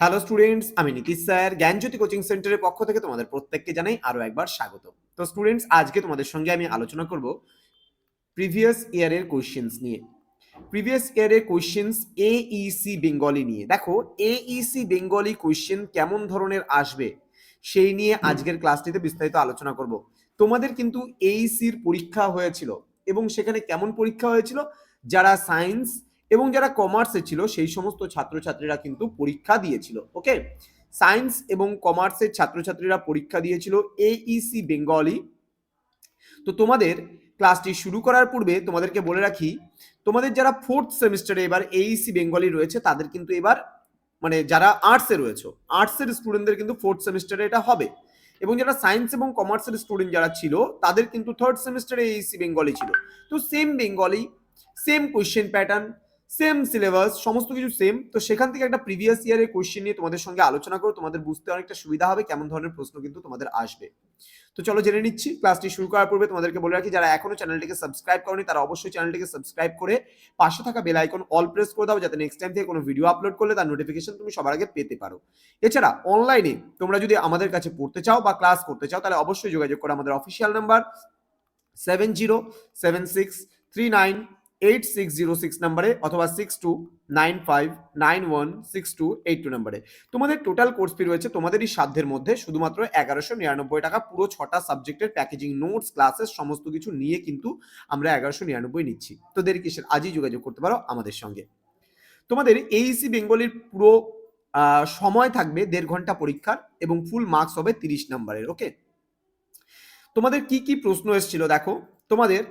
Hello students আমি Nitish sir. জ্ঞানজ্যোতি coaching সেন্টারের পক্ষ থেকে তোমাদের প্রত্যেককে জানাই আরও একবার স্বাগত। তো স্টুডেন্টস আজকে তোমাদের সঙ্গে আমি আলোচনা করব প্রিভিয়াস ইয়ারের কোশ্চেন্স নিয়ে। প্রিভিয়াস ইয়ারের কোশ্চেন্স এইসি বেঙ্গলি নিয়ে। দেখো এইসি বেঙ্গলি কোশ্চেন কেমন ধরনের আসবে সেই নিয়ে আজকের ক্লাসটিতে বিস্তারিত আলোচনা করব। তোমাদের কিন্তু এইসির পরীক্ষা হয়েছিল এবং সেখানে কেমন পরীক্ষা হয়েছিল? যারা সায়েন্স এবং যারা কমার্সে ছিল, সেই সমস্ত ছাত্রছাত্রীরা কিন্তু পরীক্ষা দিয়েছিল ওকে সায়েন্স এবং কমার্সের ছাত্রছাত্রীরা পরীক্ষা দিয়েছিল এইসি বেঙ্গলি তো তোমাদের ক্লাসটি শুরু করার পূর্বে তোমাদেরকে বলে রাখি, তোমাদের যারা ফোর্থ সেমিস্টারে এবার এইসি বেঙ্গলি রয়েছে, তাদের কিন্তু এবার মানে যারা আর্টসে রয়েছে আর্টসের স্টুডেন্টদের কিন্তু ফোর্থ সেমিস্টারে এটা হবে। এবং যারা সায়েন্স এবং কমার্সের স্টুডেন্ট যারা ছিল, তাদের কিন্তু থার্ড সেমিস্টারে এইসি বেঙ্গলি ছিল। তো same Bengali same question pattern same syllabus সমস্ত কিছু সেম তো সেখান থেকে একটা প্রিভিয়াস ইয়ারের কোয়েশ্চেন নিয়ে তোমাদের সঙ্গে আলোচনা করো তোমাদের বুঝতে অনেকটা সুবিধা হবে, কেমন ধরনের প্রশ্ন কিন্তু তোমাদের আসবে। তো চলো জেনে নিচ্ছি ক্লাসটি শুরু করার পূর্বে তোমাদেরকে বলে রাখি, যারা এখনও চ্যানেলটিকে সাবস্ক্রাইব করনি, তারা অবশ্যই চ্যানেলটিকে সাবস্ক্রাইব করে পাশে থাকা বেল আইকন অল প্রেস করে দাও, যাতে নেক্সট টাইম থেকে কোনো ভিডিও আপলোড করলে তার নোটিফিকেশন তুমি সবার আগে পেতে পারো। এছাড়া অনলাইনে তোমরা যদি আমাদের কাছে পড়তে চাও বা ক্লাস করতে চাও, তাহলে অবশ্যই যোগাযোগ করো আমাদের official number seven zero seven six three nine eight six zero six নাম্বারে অথবা six two nine five nine one six two eight two নাম্বারে তোমাদের টোটাল কোর্স ফি রয়েছে তোমাদেরই সাধ্যের মধ্যে, শুধুমাত্র এগারোশো নিরানব্বই টাকা পুরো ছটা সাবজেক্টের প্যাকেজিং নোটস ক্লাসেস সমস্ত কিছু নিয়ে কিন্তু আমরা এগারোশো নিরানব্বই নিচ্ছি। তো দেরি কিসের? আজই যোগাযোগ করতে পারো আমাদের সঙ্গে। তোমাদের এইসি বেঙ্গলির পুরো সময় থাকবে দেড় ঘণ্টা পরীক্ষার এবং ফুল মার্কস হবে তিরিশ নাম্বারের ওকে তোমাদের কি কি প্রশ্ন এসেছিল দেখো? তোমাদের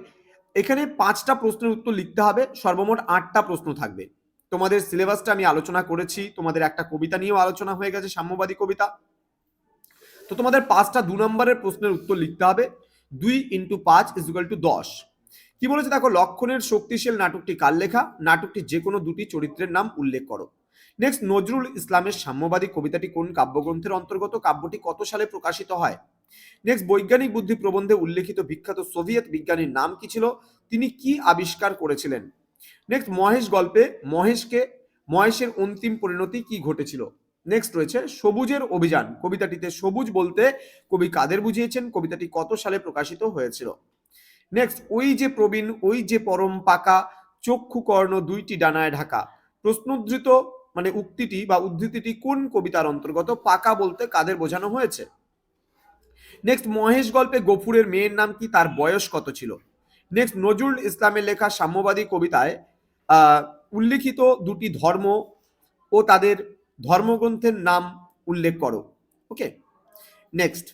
এখানে পাঁচটা প্রশ্নের উত্তর লিখতে হবে, সর্বমোট আটটা প্রশ্ন থাকবে। তোমাদের সিলেবাসটা আমি আলোচনা করেছি, তোমাদের একটা কবিতা নিয়েও আলোচনা হয়ে গেছে, সাম্যবাদী কবিতা। তো তোমাদের পাঁচটা দু নম্বরের প্রশ্নের উত্তর লিখতে হবে, দুই ইন্টু পাঁচ ইজুকাল টু দশ। কি বলেছে দেখো, লক্ষণের শক্তিশীল নাটকটি কার লেখা? নাটকটি যে কোনো দুটি চরিত্রের নাম উল্লেখ করো। নেক্সট নজরুল ইসলামের সাম্যবাদী কবিতাটি কোন কাব্যগ্রন্থের অন্তর্গত? কাব্যটি কত সালে প্রকাশিত হয়? নেক্সট বৈজ্ঞানিক বুদ্ধি প্রবন্ধে উল্লেখিত বিখ্যাত সোভিয়েত বিজ্ঞানীর নাম কি ছিল? তিনি কি আবিষ্কার করেছিলেন? নেক্সট মহেশ গল্পে মহেশকে মহেশের অন্তিম পরিণতি কি ঘটেছিল? নেক্সট রয়েছে সবুজের অভিযান। কবিতাটিতে সবুজ বলতে কবি কাদের বুঝিয়েছেন? কবিতাটি কত সালে প্রকাশিত হয়েছিল? নেক্সট ওই যে প্রবীণ, ওই যে পরম পাকা চক্ষু কর্ণ দুইটি ডানায় ঢাকা। প্রশ্নোদ্ধৃত মানে উক্তিটি বা উদ্ধৃতিটি কোন কবিতার অন্তর্গত পাকা বলতে কাদের বোঝানো হয়েছে? নেক্সট মহেশ গল্পে গফুরের মেয়ের নাম কি? তার বয়স কত ছিল? নেক্সট নজরুল ইসলামের লেখা সাম্যবাদী কবিতায় উল্লেখিত দুটি ধর্ম ও তাদের ধর্মগ্রন্থের নাম উল্লেখ করো। ওকে নেক্সট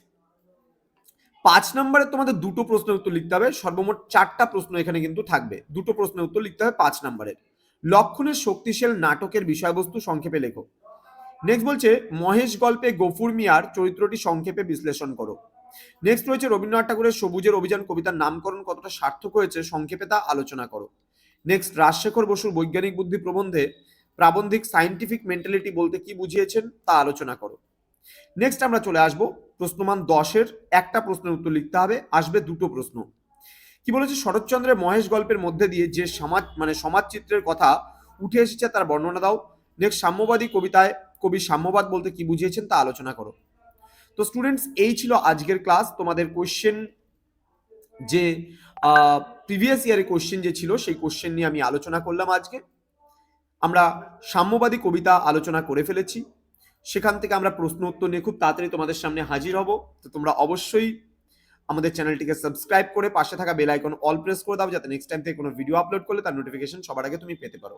পাঁচ নম্বরে তোমাদের দুটো প্রশ্নের উত্তর লিখতে হবে। সর্বমোট চারটা প্রশ্ন এখানে কিন্তু থাকবে। দুটো প্রশ্নের উত্তর লিখতে হবে পাঁচ নম্বরের। লক্ষণের শক্তিশাল নাটকের বিষয়বস্তু সংক্ষেপে লেখো। নেক্সট বলছে, মহেশ গল্পে গফুর মিয়ার চরিত্রটি সংক্ষেপে বিশ্লেষণ করো। নেক্সট রয়েছে রবীন্দ্রনাথ ঠাকুরের সবুজের অভিযান, কবিতার নামকরণ কতটা সার্থক হয়েছে সংক্ষেপে তা আলোচনা করো। নেক্সট রাজশেখর বসুর বৈজ্ঞানিক বুদ্ধি প্রবন্ধে প্রাবন্ধিক সায়েন্টিফিক মেন্টালিটি বলতে কি বুঝিয়েছেন তা আলোচনা করো। নেক্সট আমরা চলে আসব প্রশ্নমান দশের, একটা প্রশ্নের উত্তর লিখতে হবে, আসবে দুটো প্রশ্ন। কি বলেছে? শরৎচন্দ্রের মহেশ গল্পের মধ্যে দিয়ে যে সমাজ মানে সমাজ চিত্রের কথা উঠে এসেছে তার বর্ণনা দাও। নেক্সট সাম্যবাদী কবিতায় কবি সাম্যবাদ বলতে কি বুঝিয়েছেন তা আলোচনা করো। তো স্টুডেন্টস এই ছিল আজকের ক্লাস তোমাদের কোশ্চেন যে প্রিভিয়াস ইয়ারে কোশ্চেন যে ছিল, সেই কোশ্চেন নিয়ে আমি আলোচনা করলাম আজকে। আমরা সাম্যবাদী কবিতা আলোচনা করে ফেলেছি। সেখান থেকে আমরা প্রশ্ন উত্তর নিয়ে খুব তাড়াতাড়ি তোমাদের সামনে হাজির হব। তো তোমরা অবশ্যই আমাদের চ্যানেলটিকে সাবস্ক্রাইব করে পাশে থাকা বেল আইকন অল প্রেস করে দাও, যাতে নেক্সট টাইম থেকে কোনো ভিডিও আপলোড করলে তার নোটিফিকেশন সবার আগে তুমি পেতে পারো।